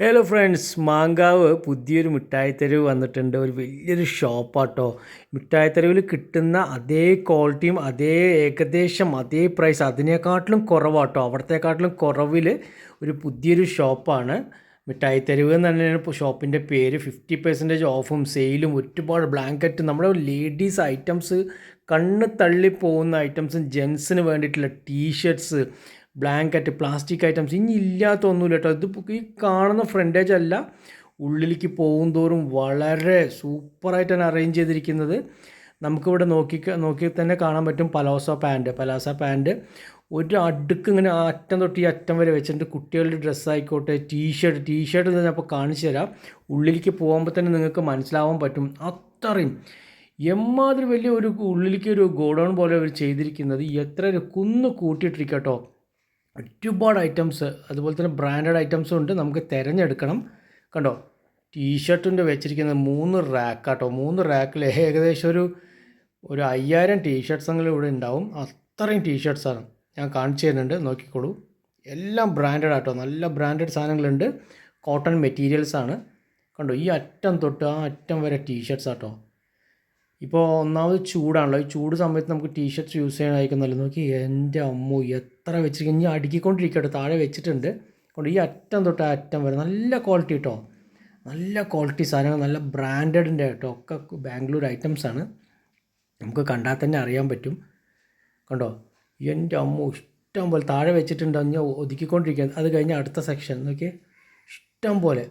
Hello friends Mankavu പുതിയൊരു മിഠായിത്തെരുവ് വന്നിട്ടുണ്ട്. ഒരു വലിയൊരു ഷോപ്പാട്ടോ. മിഠായിത്തെരുവിൽ കിട്ടുന്ന അതേ ക്വാളിറ്റിയും അതേ ഏകദേശം അതേ പ്രൈസ് അതിനെക്കാട്ടിലും കുറവാട്ടോ. അവിടത്തെക്കാട്ടിലും കുറവിൽ ഒരു പുതിയൊരു ഷോപ്പാണ് മിഠായിത്തെരുവ് എന്ന് തന്നെയാണ് ഷോപ്പിന്റെ പേര്. ഫിഫ്റ്റി പെർസെന്റേജ് ഓഫും സെയിലും ഒരുപാട് ബ്ലാങ്കറ്റ് നമ്മുടെ ലേഡീസ് ഐറ്റംസ് കണ്ണ് തള്ളി പോകുന്ന ഐറ്റംസും ജെൻസിന് വേണ്ടിയിട്ടുള്ള ടീഷർട്സ് ബ്ലാങ്കറ്റ് പ്ലാസ്റ്റിക് ഐറ്റംസ് ഇനി ഇല്ലാത്ത ഒന്നുമില്ല കേട്ടോ. ഇത് ഈ കാണുന്ന ഫ്രണ്ടേജ് അല്ല. ഉള്ളിലേക്ക് പോകും തോറും വളരെ സൂപ്പറായിട്ട് തന്നെ അറേഞ്ച് ചെയ്തിരിക്കുന്നത്. നമുക്കിവിടെ നോക്കി നോക്കി തന്നെ കാണാൻ പറ്റും പലോസ പാന്റ് പലാസ പാന്റ് ഒരു അടുക്ക് ഇങ്ങനെ അറ്റം തൊട്ട് ഈ അറ്റം വരെ വെച്ചിട്ടുണ്ട്. കുട്ടികളുടെ ഡ്രസ്സായിക്കോട്ടെ ടീഷർട്ട് ടീഷർട്ട് ഞാൻ അപ്പോൾ കാണിച്ചു തരാം. ഉള്ളിലേക്ക് പോകുമ്പോൾ തന്നെ നിങ്ങൾക്ക് മനസ്സിലാവാൻ പറ്റും. അത്രയും എമ്മാതിരി വലിയ ഒരു ഉള്ളിലേക്ക് ഒരു ഗോഡൗൺ പോലെ അവർ ചെയ്തിരിക്കുന്നത്. എത്ര കുന്ന് കൂട്ടിയിട്ടിരിക്കട്ടോ ഒരുപാട് ഐറ്റംസ് അതുപോലെ തന്നെ ബ്രാൻഡഡ് ഐറ്റംസും ഉണ്ട് നമുക്ക് തിരഞ്ഞെടുക്കണം. കണ്ടോ ടീഷർട്ടിന്റെ വെച്ചിരിക്കുന്നത് മൂന്ന് റാക്കാട്ടോ മൂന്ന് റാക്കിൽ ഏകദേശം ഒരു ഒരു അയ്യായിരം ടീഷർട്ട്സെങ്കിലും ഇവിടെ ഉണ്ടാവും. അത്രയും ടീഷർട്ട്സാണ് ഞാൻ കാണിച്ചു തരുന്നുണ്ട്. നോക്കിക്കോളൂ. എല്ലാം ബ്രാൻഡഡ് ആട്ടോ. നല്ല ബ്രാൻഡഡ് സാധനങ്ങളുണ്ട്. കോട്ടൺ മെറ്റീരിയൽസാണ് കണ്ടോ ഈ അറ്റം തൊട്ട് ആ അറ്റം വരെ ടീഷർട്ട്സ് ആട്ടോ. ഇപ്പോൾ ഒന്നാമത് ചൂടാണല്ലോ. ഈ ചൂട് സമയത്ത് നമുക്ക് ടീഷർട്ട്സ് യൂസ് ചെയ്യാനായിരിക്കും നല്ലത് നോക്കി എന്റെ അമ്മു എത്ര വെച്ചിരിക്കും ഞാൻ അടുക്കിക്കൊണ്ടിരിക്കട്ടെ. താഴെ വെച്ചിട്ടുണ്ട്. അതുകൊണ്ട് ഈ അറ്റം തൊട്ട് ആ അറ്റം വരെ നല്ല ക്വാളിറ്റി കേട്ടോ നല്ല ക്വാളിറ്റി സാധനങ്ങൾ നല്ല ബ്രാൻഡഡിന്റെ കേട്ടോ ഒക്കെ ബാംഗ്ലൂർ ഐറ്റംസാണ് നമുക്ക് കണ്ടാൽ തന്നെ അറിയാൻ പറ്റും. കണ്ടോ? എന്റെ അമ്മ ഇഷ്ടം പോലെ താഴെ വെച്ചിട്ടുണ്ട്. ഞാൻ ഒതുക്കിക്കൊണ്ടിരിക്കുക. അത് കഴിഞ്ഞ് അടുത്ത സെക്ഷൻ നോക്കിയേ ഇഷ്ടം പോലെ.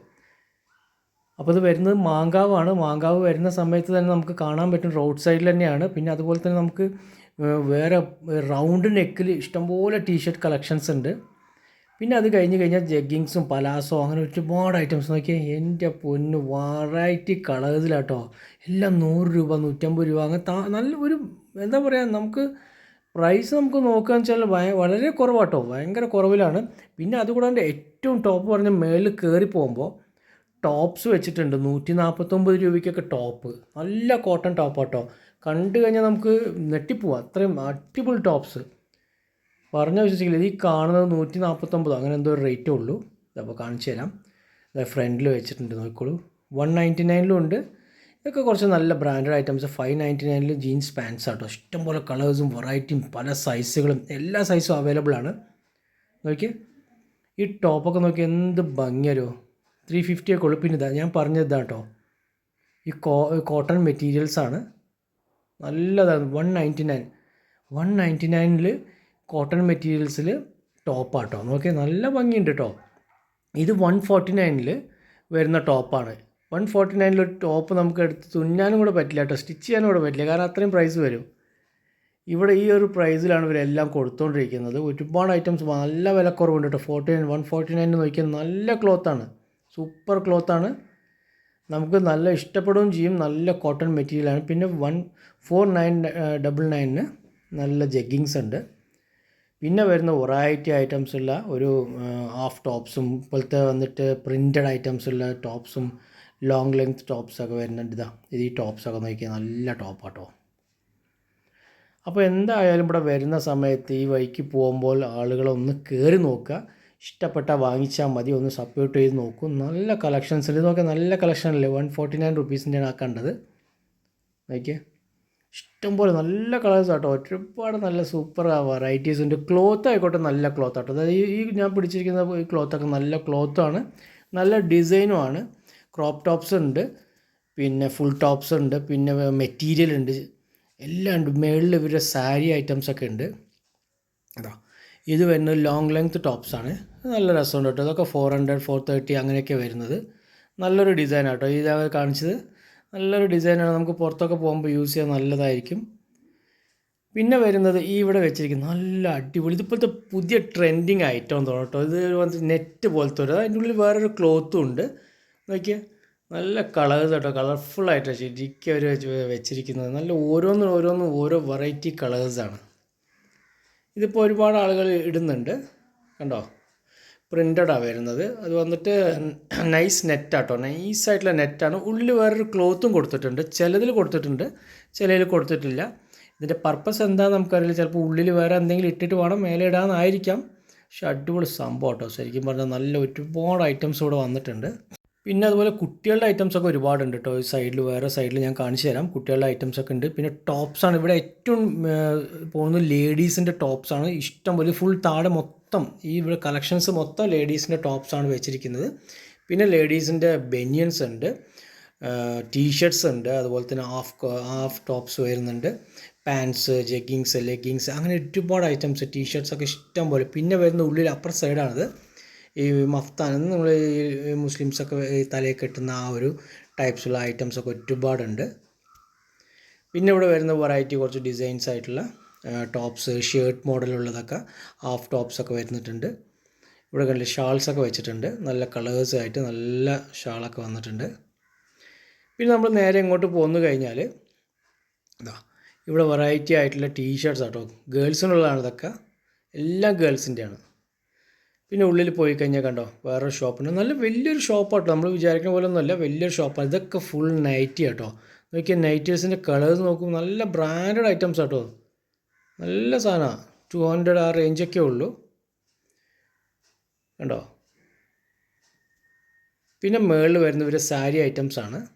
അപ്പോൾ ഇത് വരുന്നത് മാങ്കാവാണ്. മാങ്കാവ് വരുന്ന സമയത്ത് തന്നെ നമുക്ക് കാണാൻ പറ്റും റോഡ് സൈഡിൽ തന്നെയാണ്. പിന്നെ അതുപോലെ തന്നെ നമുക്ക് വേറെ റൗണ്ട് നെക്കിൽ ഇഷ്ടംപോലെ ടീഷർട്ട് കളക്ഷൻസ് ഉണ്ട്. പിന്നെ അത് കഴിഞ്ഞ് കഴിഞ്ഞാൽ ജഗ്ഗിങ്സും പലാസോ അങ്ങനെ ഒരുപാട് ഐറ്റംസ് നോക്കിയാൽ എന്റെ പൊന്ന് വെറൈറ്റി കളേഴ്സിലാട്ടോ എല്ലാം നൂറ് രൂപ നൂറ്റമ്പത് രൂപ അങ്ങനെ നല്ല ഒരു എന്താ പറയുക നമുക്ക് പ്രൈസ് നമുക്ക് നോക്കുകയെന്ന് വെച്ചാൽ വളരെ കുറവാട്ടോ. ഭയങ്കര കുറവിലാണ്. പിന്നെ അതുകൂടാണ്ട് ഏറ്റവും ടോപ്പ് പറഞ്ഞ മേളിൽ കയറി പോകുമ്പോൾ ടോപ്സ് വെച്ചിട്ടുണ്ട്. നൂറ്റി നാൽപ്പത്തൊമ്പത് രൂപയ്ക്കൊക്കെ ടോപ്പ് നല്ല കോട്ടൺ ടോപ്പ് കേട്ടോ കണ്ടു കഴിഞ്ഞാൽ നമുക്ക് നെട്ടിപ്പോവാം അത്രയും അടിപൊളി ടോപ്സ് പറഞ്ഞ വിശ്വസിക്കില്ല. ഈ കാണുന്നത് നൂറ്റി നാൽപ്പത്തൊമ്പത് അങ്ങനെ എന്തോ ഒരു റേറ്റേ ഉള്ളൂ. അപ്പോൾ കാണിച്ചു തരാം. ഫ്രണ്ടിൽ വെച്ചിട്ടുണ്ട് നോക്കിക്കോളൂ. വൺ നയന്റി നയനിലും ഉണ്ട്. ഇതൊക്കെ കുറച്ച് നല്ല ബ്രാൻഡഡ് ഐറ്റംസ് ഫൈവ് നയന്റി നയനിൽ ജീൻസ് പാൻസ് ആട്ടോ. ഇഷ്ടംപോലെ കളേഴ്സും വെറൈറ്റിയും പല സൈസുകളും എല്ലാ സൈസും അവൈലബിൾ ആണ്. നോക്കിയേ. ഈ ടോപ്പൊക്കെ നോക്കി എന്ത് ഭംഗിയരോ ത്രീ ഫിഫ്റ്റിയൊക്കെ ഉള്ളു. പിന്നെ ഇതാ ഞാൻ പറഞ്ഞത് കേട്ടോ ഈ കോ കോട്ടൺ മെറ്റീരിയൽസാണ് നല്ലതാണ് one ninety nine one ninety നയനിൽ cotton മെറ്റീരിയൽസിൽ ടോപ്പാട്ടോ നോക്കിയാൽ നല്ല ഭംഗിയുണ്ട് കേട്ടോ ഇത് വൺ ഫോർട്ടി നയനിൽ വരുന്ന ടോപ്പാണ് വൺ ഫോർട്ടി നയനിൽ ഒരു ടോപ്പ് നമുക്ക് എടുത്ത് തുന്നാനും കൂടെ പറ്റില്ല കേട്ടോ സ്റ്റിച്ച് ചെയ്യാനും കൂടെ പറ്റില്ല. കാരണം അത്രയും പ്രൈസ് വരും. ഇവിടെ ഈ ഒരു പ്രൈസിലാണ് ഇവരെല്ലാം കൊടുത്തുകൊണ്ടിരിക്കുന്നത് ഒരുപാട് ഐറ്റംസ് നല്ല വിലക്കുറവുണ്ട് കേട്ടോ forty nine one forty nine നോക്കിയാൽ നല്ല ക്ലോത്താണ് സൂപ്പർ ക്ലോത്താണ് നമുക്ക് നല്ല ഇഷ്ടപ്പെടുകയും ചെയ്യും. നല്ല കോട്ടൺ മെറ്റീരിയലാണ് പിന്നെ വൺ ഫോർ നയൻ ഡബിൾ നയനിന് നല്ല ജഗ്ഗിങ്സ് ഉണ്ട്. പിന്നെ വരുന്ന വെറൈറ്റി ഐറ്റംസ് ഉള്ള ഒരു ഹാഫ് ടോപ്സും ഇപ്പോഴത്തെ വന്നിട്ട് പ്രിന്റഡ് ഐറ്റംസ് ഉള്ള ടോപ്സും ലോങ് ലെങ്ത് ടോപ്സൊക്കെ വരുന്നുണ്ട്. ഇതാ ഇത് ഈ ടോപ്സൊക്കെ നോക്കിയാൽ നല്ല ടോപ്പാട്ടോ അപ്പോൾ എന്തായാലും ഇവിടെ വരുന്ന സമയത്ത് ഈ വഴിക്ക് പോകുമ്പോൾ ആളുകളൊന്ന് കയറി നോക്കുക. ഇഷ്ടപ്പെട്ട വാങ്ങിച്ചാൽ മതി ഒന്ന് സപ്പോർട്ട് ചെയ്ത് നോക്കും. നല്ല കളക്ഷൻസ് ഉണ്ട് ഇതൊക്കെ നല്ല കളക്ഷൻ അല്ലേ? വൺ ഫോർട്ടി നയൻ റുപ്പീസിന്റെയാണ് ആക്കേണ്ടത് നോക്കിയേ. ഇഷ്ടംപോലെ നല്ല കളേഴ്സ് ആട്ടോ. ഒരുപാട് നല്ല സൂപ്പർ വെറൈറ്റീസ് ഉണ്ട്. ക്ലോത്ത് ആയിക്കോട്ടെ നല്ല ക്ലോത്ത് ആട്ടോ. അതായത് ഈ ഞാൻ പിടിച്ചിരിക്കുന്ന ഈ ക്ലോത്തൊക്കെ നല്ല ക്ലോത്താണ് നല്ല ഡിസൈനും ആണ്. ക്രോപ്പ് ടോപ്സ് ഉണ്ട്. പിന്നെ ഫുൾ ടോപ്സ് ഉണ്ട്. പിന്നെ മെറ്റീരിയൽ ഉണ്ട്. എല്ലാം ഉണ്ട്. മേളിൽ ഇവരുടെ സാരി ഐറ്റംസ് ഒക്കെ ഉണ്ട്. അതാ ഇത് വരുന്നത് ലോങ് ലെങ്ത് ടോപ്സാണ് നല്ല രസമുണ്ട് കേട്ടോ. ഇതൊക്കെ ഫോർ ഹൺഡ്രഡ് ഫോർ തേർട്ടി അങ്ങനെയൊക്കെ വരുന്നത്. നല്ലൊരു ഡിസൈനാണ് ആട്ടോ ഇത് കാണിച്ചത്. നല്ലൊരു ഡിസൈനാണ് നമുക്ക് പുറത്തൊക്കെ പോകുമ്പോൾ യൂസ് ചെയ്യാൻ നല്ലതായിരിക്കും. പിന്നെ വരുന്നത് ഈ ഇവിടെ വെച്ചിരിക്കുന്ന നല്ല അടിപൊളി. ഇതിപ്പോഴത്തെ പുതിയ ട്രെൻഡിങ് ഐറ്റം തോന്നും കേട്ടോ. ഇത് നെറ്റ് പോലത്തെ ഒരു അതിന്റെ ഉള്ളിൽ വേറൊരു ക്ലോത്തും ഉണ്ട്. നോക്കിയാൽ നല്ല കളേഴ്സ് കേട്ടോ. കളർഫുള്ളായിട്ട് ശരിക്കും അവർ വെച്ചിരിക്കുന്നത്. നല്ല ഓരോന്നും ഓരോന്നും ഓരോ വെറൈറ്റി കളേഴ്സാണ് ഇതിപ്പോൾ ഒരുപാട് ആളുകൾ ഇടുന്നുണ്ട്. കണ്ടോ? പ്രിന്റഡാണ് വരുന്നത്. അത് വന്നിട്ട് നൈസ് നെറ്റാട്ടോ നൈസായിട്ടുള്ള നെറ്റാണ് ഉള്ളിൽ വേറൊരു ക്ലോത്തും കൊടുത്തിട്ടുണ്ട്. ചിലതിൽ കൊടുത്തിട്ടുണ്ട് ചിലതിൽ കൊടുത്തിട്ടില്ല. ഇതിന്റെ പർപ്പസ് എന്താണെന്ന് നമുക്കറിയില്ല. ചിലപ്പോൾ ഉള്ളിൽ വേറെ എന്തെങ്കിലും ഇട്ടിട്ട് വേണം മേലെ ഇടാമെന്നായിരിക്കാം പക്ഷെ അടിപൊളി സംഭവം കേട്ടോ ശരിക്കും പറഞ്ഞാൽ നല്ല ഒരുപാട് ഐറ്റംസ് ഇവിടെ വന്നിട്ടുണ്ട്. പിന്നെ അതുപോലെ കുട്ടികളുടെ ഐറ്റംസ് ഒക്കെ ഒരുപാടുണ്ട് കേട്ടോ ഈ സൈഡിൽ വേറെ സൈഡിൽ ഞാൻ കാണിച്ചു തരാം. കുട്ടികളുടെ ഐറ്റംസ് ഒക്കെ ഉണ്ട്. പിന്നെ ടോപ്സ് ആണ്. ഇവിടെ ഏറ്റവും പോകുന്നത് ലേഡീസിന്റെ ടോപ്സ് ആണ്. ഇഷ്ടം പോലെ ഫുൾ താഴെ മൊത്തം ഈ ഇവിടെ കളക്ഷൻസ് മൊത്തം ലേഡീസിന്റെ ടോപ്സ് ആണ് വെച്ചിരിക്കുന്നത്. പിന്നെ ലേഡീസിന്റെ ബെനിയൻസ് ഉണ്ട്. ടീഷർട്സ് ഉണ്ട്. അതുപോലെ തന്നെ ഹാഫ് ഹാഫ് ടോപ്സ് വരുന്നുണ്ട്. പാൻസ് ജഗ്ഗിങ്സ് ലെഗിങ്സ് അങ്ങനെ ഒരുപാട് ഐറ്റംസ് ടീഷർട്സ് ഒക്കെ ഇഷ്ടം പോലെ. പിന്നെ വരുന്ന ഉള്ളിൽ അപ്പർ സൈഡാണിത് ഈ മഫ്താൻ നമ്മൾ ഈ മുസ്ലിംസൊക്കെ തലയിൽ കെട്ടുന്ന ആ ഒരു ടൈപ്സുള്ള ഐറ്റംസ് ഒക്കെ ഒരുപാടുണ്ട്. പിന്നെ ഇവിടെ വരുന്ന വെറൈറ്റി കുറച്ച് ഡിസൈൻസ് ആയിട്ടുള്ള ടോപ്സ് ഷർട്ട് മോഡലുള്ളതൊക്കെ ഹാഫ് ടോപ്സ് ഒക്കെ വരുന്നിട്ടുണ്ട്. ഇവിടെ കണ്ടില്ല ഷാൾസ് ഒക്കെ വെച്ചിട്ടുണ്ട്. നല്ല കളേഴ്സ് ആയിട്ട് നല്ല ഷാളൊക്കെ വന്നിട്ടുണ്ട്. പിന്നെ നമ്മൾ നേരെ ഇങ്ങോട്ട് പോന്നു കഴിഞ്ഞാൽ ഇതാ ഇവിടെ വെറൈറ്റി ആയിട്ടുള്ള ടീഷർട്ട്സ് ആട്ടോ. ഗേൾസിനുള്ളതാണ് ഇതൊക്കെ. എല്ലാം ഗേൾസിന്റെയാണ് പിന്നെ ഉള്ളിൽ പോയി കഴിഞ്ഞാൽ കണ്ടോ വേറെ ഷോപ്പുണ്ട് നല്ല വലിയൊരു ഷോപ്പാട്ടോ നമ്മൾ വിചാരിക്കുന്ന പോലെ ഒന്നുമല്ല വലിയൊരു ഷോപ്പാണ് ഇതൊക്കെ ഫുൾ നൈറ്റി ആട്ടോ. നോക്കിയാൽ നൈറ്റീസിന്റെ കളേഴ്സ് നോക്കും നല്ല ബ്രാൻഡഡ് ഐറ്റംസ് ആട്ടോ. നല്ല സാധനമാണ് ടു ഹൺഡ്രഡ് ആ റേഞ്ചൊക്കെ ഉള്ളൂ. കണ്ടോ? പിന്നെ മേളിൽ വരുന്ന ഇവർ സാരി ഐറ്റംസ് ആണ്.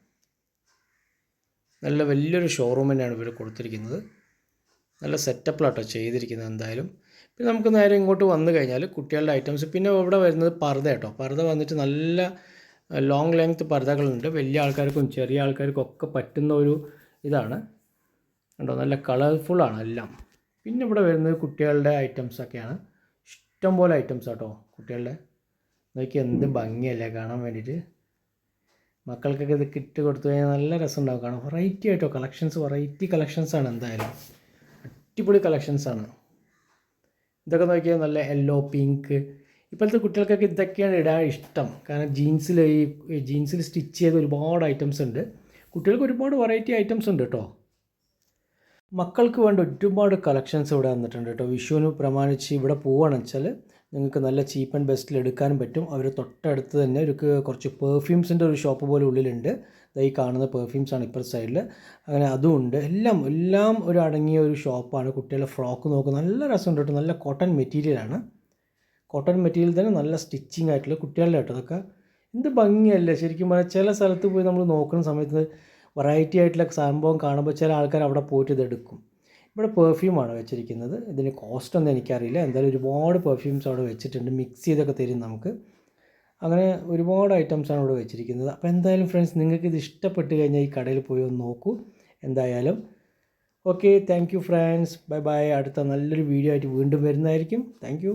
നല്ല വലിയൊരു ഷോറൂം തന്നെയാണ് ഇവർ കൊടുത്തിരിക്കുന്നത്. നല്ല സെറ്റപ്പിലാട്ടോ ചെയ്തിരിക്കുന്നത് എന്തായാലും. നമുക്ക് നേരെ ഇങ്ങോട്ട് വന്നു കഴിഞ്ഞാൽ കുട്ടികളുടെ ഐറ്റംസ് പിന്നെ ഇവിടെ വരുന്നത് പർദ്ദ കേട്ടോ. പർദ്ദ വന്നിട്ട് നല്ല ലോങ് ലെങ്ത് പർദ്ദകളുണ്ട്. വലിയ ആൾക്കാർക്കും ചെറിയ ആൾക്കാർക്കും ഒക്കെ പറ്റുന്ന ഒരു ഇതാണ്. കണ്ടോ? നല്ല കളർഫുള്ളാണ് എല്ലാം. പിന്നെ ഇവിടെ വരുന്നത് കുട്ടികളുടെ ഐറ്റംസ് ഒക്കെയാണ്. ഇഷ്ടംപോലെ ഐറ്റംസ് കേട്ടോ കുട്ടികളുടെ. നോക്കി എന്ത് ഭംഗിയല്ലേ കാണാൻ വേണ്ടിയിട്ട്. മക്കൾക്കൊക്കെ ഇത് കിറ്റ് കൊടുത്തു കഴിഞ്ഞാൽ നല്ല രസമുണ്ടാവും. കാണാം വെറൈറ്റി ആയിട്ടോ. കളക്ഷൻസ് വെറൈറ്റി കളക്ഷൻസാണ് എന്തായാലും. അടിപൊളി കളക്ഷൻസാണ് ഇതൊക്കെ നോക്കിയാൽ നല്ല യെല്ലോ പിങ്ക് ഇപ്പോഴത്തെ കുട്ടികൾക്കൊക്കെ ഇതൊക്കെയാണ് ഇടാൻ ഇഷ്ടം. കാരണം ജീൻസിൽ ഈ ജീൻസിൽ സ്റ്റിച്ച് ചെയ്ത ഒരുപാട് ഐറ്റംസ് ഉണ്ട്. കുട്ടികൾക്ക് ഒരുപാട് വെറൈറ്റി ഐറ്റംസ് ഉണ്ട് കേട്ടോ മക്കൾക്ക് വേണ്ട ഒരുപാട് കളക്ഷൻസ് ഇവിടെ വന്നിട്ടുണ്ട് കേട്ടോ വിഷുവിന് പ്രമാണിച്ച് ഇവിടെ പോവുകയാണെന്ന് വെച്ചാൽ നിങ്ങൾക്ക് നല്ല ചീപ്പ് ആൻഡ് ബെസ്റ്റിൽ എടുക്കാനും പറ്റും. അവർ തൊട്ടടുത്ത് തന്നെ ഒരു കുറച്ച് പെർഫ്യൂംസിന്റെ ഒരു ഷോപ്പ് പോലെ ഉള്ളിലുണ്ട്. ഈ കാണുന്ന പെർഫ്യൂംസ് ആണ് ഇപ്പുറത്തെ സൈഡിൽ അങ്ങനെ അതും ഉണ്ട്. എല്ലാം എല്ലാം ഒരു അടങ്ങിയ ഒരു ഷോപ്പാണ് കുട്ടികളുടെ ഫ്രോക്ക് നോക്കുക നല്ല രസമുണ്ട് കേട്ടോ. നല്ല കോട്ടൺ മെറ്റീരിയലാണ് കോട്ടൺ മെറ്റീരിയൽ തന്നെ നല്ല സ്റ്റിച്ചിങ് ആയിട്ടുള്ള കുട്ടികളുടെ കേട്ടോ അതൊക്കെ എന്ത് ഭംഗിയല്ലേ? ശരിക്കും പറഞ്ഞാൽ ചില സ്ഥലത്ത് പോയി നമ്മൾ നോക്കുന്ന സമയത്ത് വെറൈറ്റി ആയിട്ടുള്ള സംഭവം കാണുമ്പോൾ ചില ആൾക്കാർ അവിടെ പോയിട്ട് ഇതെടുക്കും ഇവിടെ പെർഫ്യൂമാണ് വെച്ചിരിക്കുന്നത്. ഇതിന് കോസ്റ്റ് ഒന്നും എനിക്കറിയില്ല. എന്തായാലും ഒരുപാട് പെർഫ്യൂംസ് അവിടെ വെച്ചിട്ടുണ്ട്. മിക്സ് ചെയ്തൊക്കെ തരും നമുക്ക്. അങ്ങനെ ഒരുപാട് ഐറ്റംസാണ് ഇവിടെ വെച്ചിരിക്കുന്നത്. അപ്പോൾ എന്തായാലും ഫ്രണ്ട്സ് നിങ്ങൾക്ക് ഇത് ഇഷ്ടപ്പെട്ട് കഴിഞ്ഞാൽ ഈ കടയിൽ പോയി ഒന്ന് നോക്കൂ. എന്തായാലും okay thank you friends bye bye അടുത്ത നല്ലൊരു വീഡിയോ ആയിട്ട് വീണ്ടും വരുന്നതായിരിക്കും. താങ്ക്